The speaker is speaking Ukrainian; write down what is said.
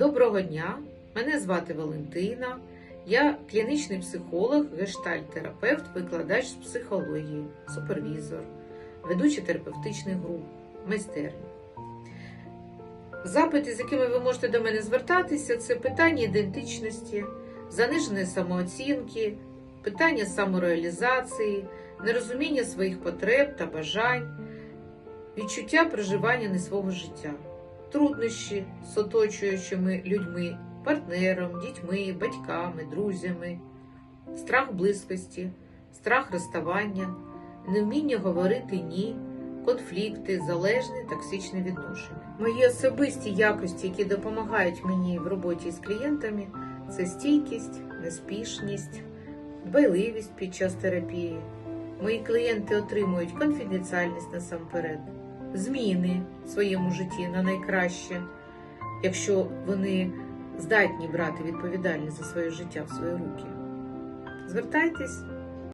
Доброго дня! Мене звати Валентина. Я клінічний психолог, гештальт-терапевт, викладач з психології, супервізор, ведучий терапевтичних груп, майстерня. Запити, з якими ви можете до мене звертатися, це питання ідентичності, заниженої самооцінки, питання самореалізації, нерозуміння своїх потреб та бажань, відчуття проживання не свого життя, труднощі з оточуючими людьми, партнером, дітьми, батьками, друзями, страх близькості, страх розставання, невміння говорити ні, конфлікти, залежне, токсичне відношення. Мої особисті якості, які допомагають мені в роботі з клієнтами, це стійкість, неспішність, дбайливість під час терапії. Мої клієнти отримують конфіденціальність насамперед, зміни в своєму житті на найкраще, якщо вони здатні брати відповідальність за своє життя в свої руки. Звертайтесь,